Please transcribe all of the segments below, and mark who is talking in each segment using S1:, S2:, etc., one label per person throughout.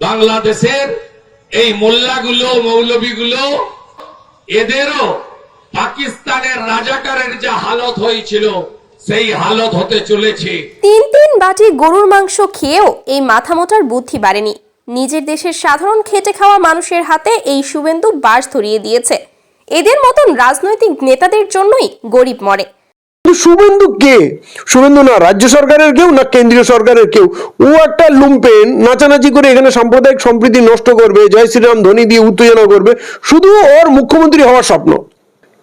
S1: বাংলাদেশের এই মোল্লাগুলো মৌলবীগুলো এদেরও পাকিস্তানের রাজাকারের যা হালত হয়েছিল, সেই হালত হতে চলেছে।
S2: তিন তিন বাটি গরুর মাংস খেয়েও এই মাথামোটার বুদ্ধি বাড়েনি। নিজের দেশের সাধারণ খেটে খাওয়া মানুষের হাতে এই শুভেন্দু বাস ধরিয়ে দিয়েছে। এদের মতন রাজনৈতিক নেতাদের জন্যই গরিব মরে।
S3: শুভেন্দু কে? শুভেন্দু না রাজ্য সরকারের কেউ না কেন্দ্রীয় সরকারের কেউ? ও একটা লুম্পেন, নাচানাচি করে এখানে সাম্প্রদায়িক সম্প্রীতি নষ্ট করবে, জয় শ্রীরাম ধ্বনি দিয়ে উত্তেজনা করবে, শুধু ওর মুখ্যমন্ত্রী হওয়ার স্বপ্ন।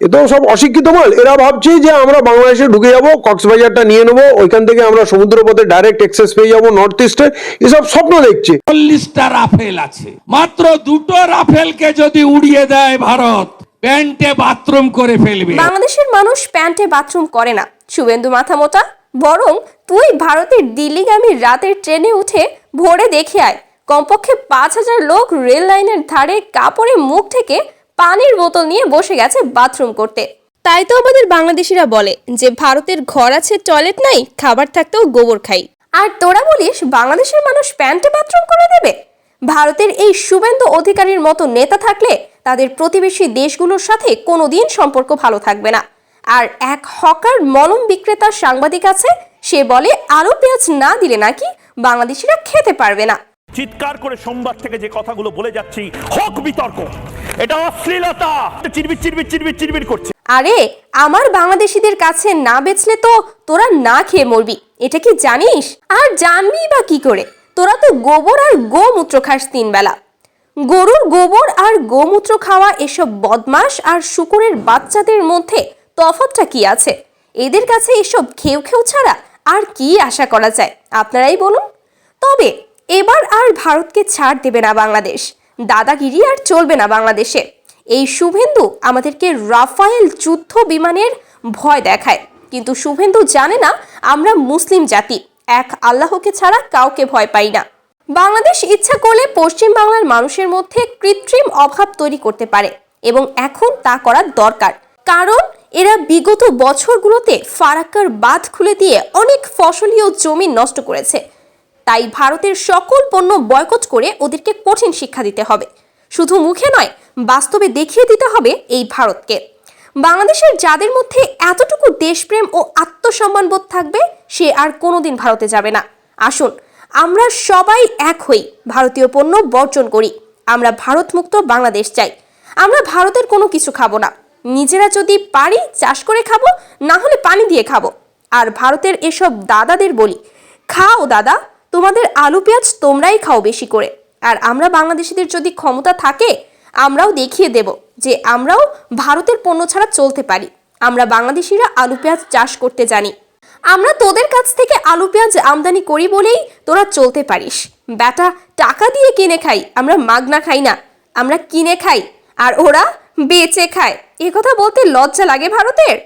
S3: এ তো সব অশিক্ষিত মাল। এরা ভাবছে যে আমরা বাংলাদেশে ঢুকে যাব, কক্সবাজারটা নিয়ে নেব, ওইখান থেকে আমরা সমুদ্রপথে ডাইরেক্ট এক্সেস পেয়ে যাব নর্থ ইস্টে এসব স্বপ্ন দেখছে।
S4: চল্লিশটা রাফেল আছে। মাত্র দুটো রাফেলকে যদি উড়িয়ে দেয় ভারত প্যান্টে বাথরুম করে ফেলবে।
S2: বাংলাদেশের মানুষ প্যান্টে বাথরুম করে না। শুভেন্দু মাথা মোটা বরং তুই ভারতের দিল্লিগামী রাতের ট্রেনে উঠে ভোরে দেখে আয়। কমপক্ষে পাঁচ হাজার লোক রেল লাইনের ধারে কাপড়ে মুখ থেকে পানির বোতল নিয়ে বসে গেছে বাথরুম করতে। তাই তো আমাদের বাংলাদেশিরা বলে যে, ভারতের ঘর আছে, টয়লেট নাই, খাবার থাকতেও গোবর খাই। আর তোরা বলিস বাংলাদেশের মানুষ প্যান্টে বাথরুম করে দেবে? ভারতের এই শুভেন্দু অধিকারীর মতো নেতা থাকলে তাদের প্রতিবেশী দেশগুলোর সাথে কোনোদিন সম্পর্ক ভালো থাকবে না। আর এক হকার মলম বিক্রেতা সাংবাদিক আছে সে বলে আলু পেঁয়াজ না দিলে নাকি বাংলাদেশিরা খেতে পারবে না।
S5: চিৎকার করে সোমবার থেকে যে কথাগুলো বলে যাচ্ছি হোক বিতর্ক। এটা অশ্লীলতা। চিরবির চিরবির চিরবির চিরবির করছে।
S2: আরে আমার বাংলাদেশিদের কাছে না বেচলে তো তোরা না খেয়ে মরবি। এটা কি জানিস? আর জানবি বা কি করে? তোরা তো গোবর আর গোমূত্র খাস তিন বেলা গরুর গোবর আর গোমূত্র খাওয়া এসব বদমাস আর শুকুরের বাচ্চাদের মধ্যে তফাৎটা কি আছে? এদের কাছে এসব খেউ খেউ ছাড়া আর কি আশা করা যায়? আপনারাই বলুন। তবে এবার আর ভারতকে ছাড় দেবে না বাংলাদেশ। দাদাগিরি আর চলবে না বাংলাদেশে। এই শুভেন্দু আমাদেরকে রাফায়েল যুদ্ধ বিমানের ভয় দেখায়। কিন্তু শুভেন্দু জানে না আমরা মুসলিম জাতি। এক আল্লাহকে ছাড়া কাউকে ভয় পাই না। বাংলাদেশ ইচ্ছা করলে পশ্চিম বাংলার মানুষের মধ্যে কৃত্রিম অভাব তৈরি করতে পারে এবং এখন তা করার দরকার। কারণ এরা বিগত বছরগুলোতে ফারাক্কার বাঁধ খুলে দিয়ে অনেক ফসলীয় জমি নষ্ট করেছে। তাই ভারতের সকল পণ্য বয়কট করে ওদেরকে কঠিন শিক্ষা দিতে হবে। শুধু মুখে নয়, বাস্তবে দেখিয়ে দিতে হবে এই ভারতকে। বাংলাদেশের যাদের মধ্যে এতটুকু দেশপ্রেম ও আত্মসম্মানবোধ থাকবে, সে আর কোনোদিন ভারতে যাবে না। আসুন আমরা সবাই এক হই, ভারতীয় পণ্য বর্জন করি, আমরা ভারতমুক্ত বাংলাদেশ চাই। আমরা ভারতের কোনো কিছু খাব না। নিজেরা যদি পারি চাষ করে খাব, না হলে পানি দিয়ে খাব। আর ভারতের এসব দাদাদের বলি, খাও দাদা, তোমাদের আলু পেঁয়াজ তোমরাই খাও বেশি করে। আর আমরা বাংলাদেশিদের যদি ক্ষমতা থাকে, আমরাও দেখিয়ে দেব যে আমরাও ভারতের পণ্য ছাড়া চলতে পারি। আমরা বাংলাদেশিরা আলু পেঁয়াজ চাষ করতে জানি। আমরা তোদের কাছ থেকে আলু, পেঁয়াজ আমদানি করি বলেই তোরা চলতে পারিস। ব্যাটা, টাকা দিয়ে কিনে খাই, আমরা মাগনা খাই না। আমরা কিনে খাই, আর ওরা বেচে খায়। এ কথা বলতে লজ্জা লাগে ভারতের?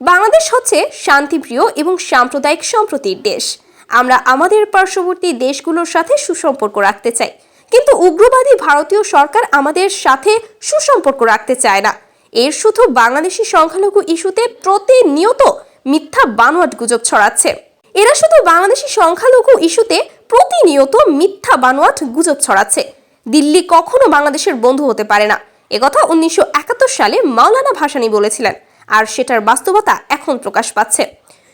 S2: বাংলাদেশ হচ্ছে শান্তিপ্রিয় এবং সাম্প্রদায়িক সম্প্রতির দেশ। আমরা আমাদের পার্শ্ববর্তী দেশগুলোর সাথে সুসম্পর্ক রাখতে চাই। কিন্তু উগ্রবাদী ভারতীয় সরকার আমাদের সাথে সুসম্পর্ক রাখতে চায় না। এর শুধু বাংলাদেশি সংখ্যালঘু ইস্যুতে প্রতিনিয়ত মিথ্যা বানোয়াট গুজব ছড়াচ্ছে। এরা শুধু বাংলাদেশি সংখ্যালঘু ইস্যুতে প্রতিনিয়ত মিথ্যা বানোয়াট গুজব ছড়াচ্ছে। দিল্লি কখনো বাংলাদেশের বন্ধু হতে পারে না। একথা উনিশশো একাত্তর সালে মাওলানা ভাসানী বলেছিলেন, আর সেটার বাস্তবতা এখন প্রকাশ পাচ্ছে।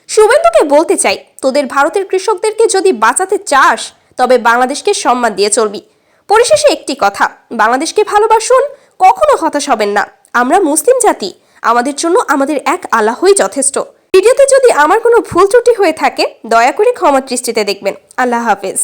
S2: শুভেন্দুকে বলতে চাই, তোদের ভারতের কৃষকদেরকে যদি বাঁচাতে চাস, তবে বাংলাদেশকে সম্মান দিয়ে চলবি। পরিশেষে একটি কথা, বাংলাদেশকে ভালোবাসুন, কখনো হতাশ হবেন না। আমরা মুসলিম জাতি, আমাদের জন্য আমাদের এক আল্লাহই যথেষ্ট। যদি আমার কোনো ভুল ত্রুটি হয়ে থাকে দয়া করে ক্ষমা দৃষ্টিতে দেখবেন। আল্লাহ হাফেজ।